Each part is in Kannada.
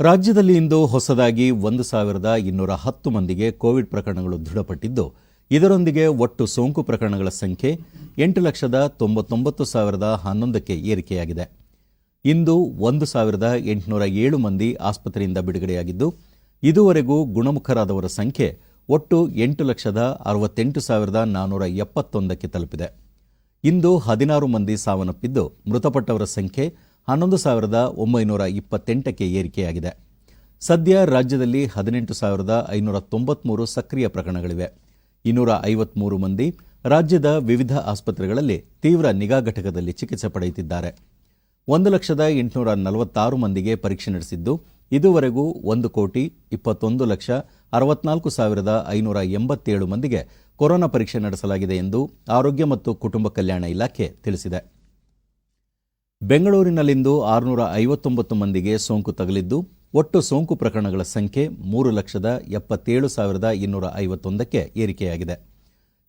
ರಾಜ್ಯದಲ್ಲಿ ಇಂದು ಹೊಸದಾಗಿ ಒಂದು ಸಾವಿರದ ಇನ್ನೂರ ಹತ್ತು ಮಂದಿಗೆ ಕೋವಿಡ್ ಪ್ರಕರಣಗಳು ದೃಢಪಟ್ಟಿದ್ದು, ಇದರೊಂದಿಗೆ ಒಟ್ಟು ಸೋಂಕು ಪ್ರಕರಣಗಳ ಸಂಖ್ಯೆ ಎಂಟು ಲಕ್ಷದ ತೊಂಬತ್ತೊಂಬತ್ತು ಸಾವಿರದ ಹನ್ನೊಂದಕ್ಕೆ ಏರಿಕೆಯಾಗಿದೆ. ಇಂದು ಒಂದು ಸಾವಿರದ ಎಂಟುನೂರ ಏಳು ಮಂದಿ ಆಸ್ಪತ್ರೆಯಿಂದ ಬಿಡುಗಡೆಯಾಗಿದ್ದು, ಇದುವರೆಗೂ ಗುಣಮುಖರಾದವರ ಸಂಖ್ಯೆ ಒಟ್ಟು ಎಂಟು ಲಕ್ಷದ ಅರವತ್ತೆಂಟು ಸಾವಿರದ ನಾನ್ನೂರ ಎಪ್ಪತ್ತೊಂದಕ್ಕೆ ತಲುಪಿದೆ. ಇಂದು ಹದಿನಾರು ಮಂದಿ ಸಾವನ್ನಪ್ಪಿದ್ದು, ಮೃತಪಟ್ಟವರ ಸಂಖ್ಯೆ ಹನ್ನೊಂದು ಸಾವಿರದ ಒಂಬೈನೂರ ಇಪ್ಪತ್ತೆಂಟಕ್ಕೆ ಏರಿಕೆಯಾಗಿದೆ. ಸದ್ಯ ರಾಜ್ಯದಲ್ಲಿ ಹದಿನೆಂಟು ಸಾವಿರದ ಐನೂರ ತೊಂಬತ್ಮೂರು ಸಕ್ರಿಯ ಪ್ರಕರಣಗಳಿವೆ. ಇನ್ನೂರ ಐವತ್ಮೂರು ಮಂದಿ ರಾಜ್ಯದ ವಿವಿಧ ಆಸ್ಪತ್ರೆಗಳಲ್ಲಿ ತೀವ್ರ ನಿಗಾ ಘಟಕದಲ್ಲಿ ಚಿಕಿತ್ಸೆ ಪಡೆಯುತ್ತಿದ್ದಾರೆ. ಒಂದು ಲಕ್ಷದ ಎಂಟುನೂರ ನಲವತ್ತಾರು ಮಂದಿಗೆ ಪರೀಕ್ಷೆ ನಡೆಸಿದ್ದು, ಇದುವರೆಗೂ ಒಂದು ಕೋಟಿ ಇಪ್ಪತ್ತೊಂದು ಲಕ್ಷ ಅರವತ್ನಾಲ್ಕು ಸಾವಿರದ ಐನೂರ ಎಂಬತ್ತೇಳು ಮಂದಿಗೆ ಕೊರೋನಾ ಪರೀಕ್ಷೆ ನಡೆಸಲಾಗಿದೆ ಎಂದು ಆರೋಗ್ಯ ಮತ್ತು ಕುಟುಂಬ ಕಲ್ಯಾಣ ಇಲಾಖೆ ತಿಳಿಸಿದೆ. ಬೆಂಗಳೂರಿನಲ್ಲಿಂದು ಆರುನೂರ ಐವತ್ತೊಂಬತ್ತು ಮಂದಿಗೆ ಸೋಂಕು ತಗುಲಿದ್ದು, ಒಟ್ಟು ಸೋಂಕು ಪ್ರಕರಣಗಳ ಸಂಖ್ಯೆ ಮೂರು ಲಕ್ಷದ ಎಪ್ಪತ್ತೇಳು ಸಾವಿರದ ಇನ್ನೂರ ಐವತ್ತೊಂದಕ್ಕೆ ಏರಿಕೆಯಾಗಿದೆ.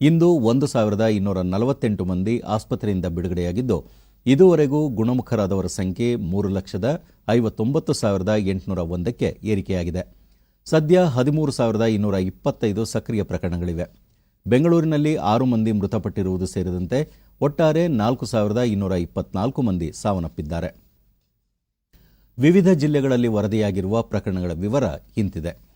ಇಂದು ಒಂದು ಸಾವಿರದ ಇನ್ನೂರ ನಲವತ್ತೆಂಟು ಮಂದಿ ಆಸ್ಪತ್ರೆಯಿಂದ ಬಿಡುಗಡೆಯಾಗಿದ್ದು, ಇದುವರೆಗೂ ಗುಣಮುಖರಾದವರ ಸಂಖ್ಯೆ ಮೂರು ಲಕ್ಷದ ಐವತ್ತೊಂಬತ್ತು ಸಾವಿರದ ಎಂಟುನೂರ ಒಂದಕ್ಕೆ ಏರಿಕೆಯಾಗಿದೆ. ಸದ್ಯ ಹದಿಮೂರು ಸಾವಿರದ ಇನ್ನೂರ ಇಪ್ಪತ್ತೈದು ಸಕ್ರಿಯ ಪ್ರಕರಣಗಳಿವೆ. ಬೆಂಗಳೂರಿನಲ್ಲಿ ಆರು ಮಂದಿ ಮೃತಪಟ್ಟಿರುವುದು ಸೇರಿದಂತೆ ಒಟ್ಟಾರೆ ನಾಲ್ಕು ಸಾವಿರದ ಇನ್ನೂರ ಇಪ್ಪತ್ನಾಲ್ಕು ಮಂದಿ ಸಾವನ್ನಪ್ಪಿದ್ದಾರೆ. ವಿವಿಧ ಜಿಲ್ಲೆಗಳಲ್ಲಿ ವರದಿಯಾಗಿರುವ ಪ್ರಕರಣಗಳ ವಿವರ ಇಂತಿದೆ.